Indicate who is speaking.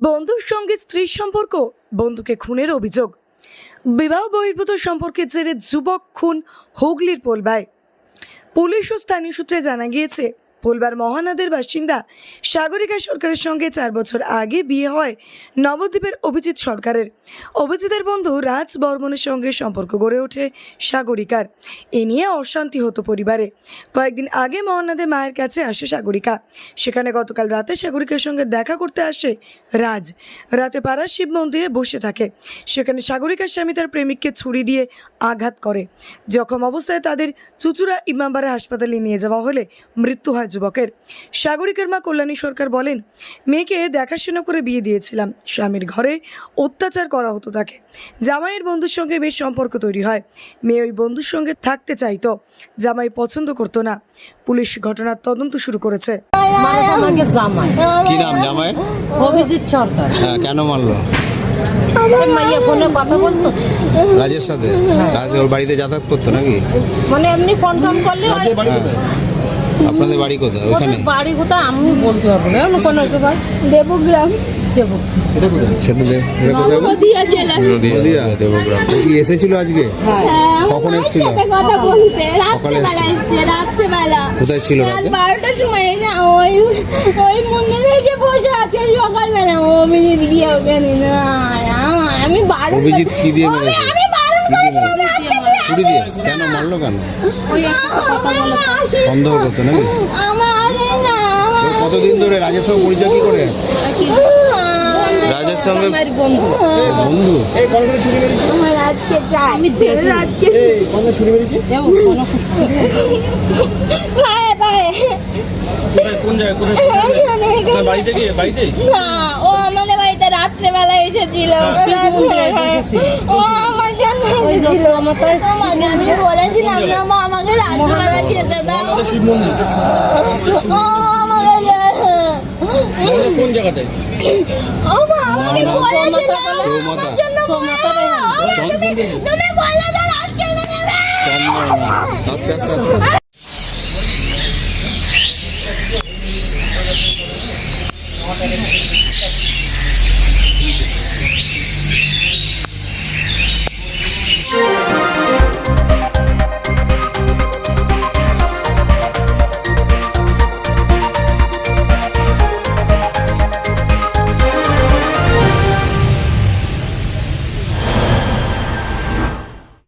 Speaker 1: বন্ধুর সঙ্গে স্ত্রীর সম্পর্ক, বন্ধুকে খুনের অভিযোগ। বিবাহ বহির্ভূত সম্পর্কের জেরে যুবক খুন হুগলির পোলবায়। পুলিশ ও স্থানীয় সূত্রে জানা গিয়েছে পোলবার মহানদের বাসিন্দা সাগরিকা সরকারের সঙ্গে চার বছর আগে বিয়ে হয় নবদ্বীপের অভিজিৎ সরকারের। অভিজিতের বন্ধু রাজ বর্মনের সঙ্গে সম্পর্ক গড়ে ওঠে সাগরিকার। এ নিয়ে অশান্তি হতো পরিবারে। কয়েকদিন আগে মহানদে মায়ের কাছে আসে সাগরিকা। সেখানে গতকাল রাতে সাগরিকার সঙ্গে দেখা করতে আসে রাজ। রাতে পাড়ার শিব মন্দিরে বসে থাকে। সেখানে সাগরিকার স্বামী তার প্রেমিককে ছুরি দিয়ে আঘাত করে। জখম অবস্থায় তাদের চুচুড়া ইমামবাড়া হাসপাতালে নিয়ে যাওয়া হলে মৃত্যু হয় যুবকের। সাগরিকার মা কল্যাণী সরকার বলেন মেয়েকে দেখাশোনা করে বিয়ে দিয়েছিলাম। স্বামীর ঘরে অত্যাচার করা হতো তাকে। জামাইয়ের বন্ধুর সঙ্গে বেশ সম্পর্ক তৈরি হয়। মেয়ে ওই বন্ধুর সঙ্গে থাকতে চাইতো। জামাই পছন্দ করতো না। পুলিশ ঘটনার তদন্ত শুরু করেছে।
Speaker 2: মানে
Speaker 3: কি নাম জামাইয়ের
Speaker 2: অভিজিৎ সরকার।
Speaker 3: হ্যাঁ কেন মারলো?
Speaker 2: মাইয়া ফোনে কথা বলতো।
Speaker 3: রাজের সাথে? রাজ ওর বাড়িতে যাতায়াত করতো নাকি?
Speaker 2: মানে এমনি ফোন টোন করলে
Speaker 3: হ্যাঁ। আপনাদের বাড়ি কোথায়?
Speaker 2: ওদের বাড়ি কোথায় আমি বলতে পারব না। কোনো ওকে বাড়ি
Speaker 4: দেবগ্রাম।
Speaker 3: সেটা?
Speaker 4: নদিয়া জেলা।
Speaker 3: নদিয়া দেবগ্রাম। কি এসেছিল আজকে?
Speaker 4: হ্যাঁ।
Speaker 3: কখন এসেছিল?
Speaker 4: কথা বলতে। রাত্রেবেলা এসছে রাত্রেবেলা।
Speaker 3: কোথায় ছিল
Speaker 4: রাতে সময় না ওই ওই মন্দিরে এসে বসে আছে সকালবেলা। ও অভিজিৎ গিয়ে ওখানে না না, আমি বারো
Speaker 3: অভিজিৎ কি দিয়ে
Speaker 4: আমি
Speaker 3: মেরেছে?
Speaker 4: আমি বারণ
Speaker 3: কি
Speaker 4: করেছিলাম রাত্রে করে
Speaker 3: ছুরি দিয়ে কেন মারলো কেন? সন্দেহ করতো নাকি? কতদিন ধরে রাজের সঙ্গে পরিচয় কি করে? রাজের সঙ্গে
Speaker 2: বন্ধু।
Speaker 5: বাড়িতে গিয়ে বাড়িতে?
Speaker 4: না ও আমাদের বাড়িতে রাত্রেবেলা এসেছিল।
Speaker 2: রসমাতার
Speaker 4: আমাকে আমি বলেছিলাম না মা আমাকে রাত্রেবেলা যেতে দাও
Speaker 5: কোন জায়গাটায়
Speaker 4: ও মা আমাকে। বলেছিলাম আমার জন্য তুমি বলে দাও আজকে
Speaker 3: আস্তে আস্তে আস্তে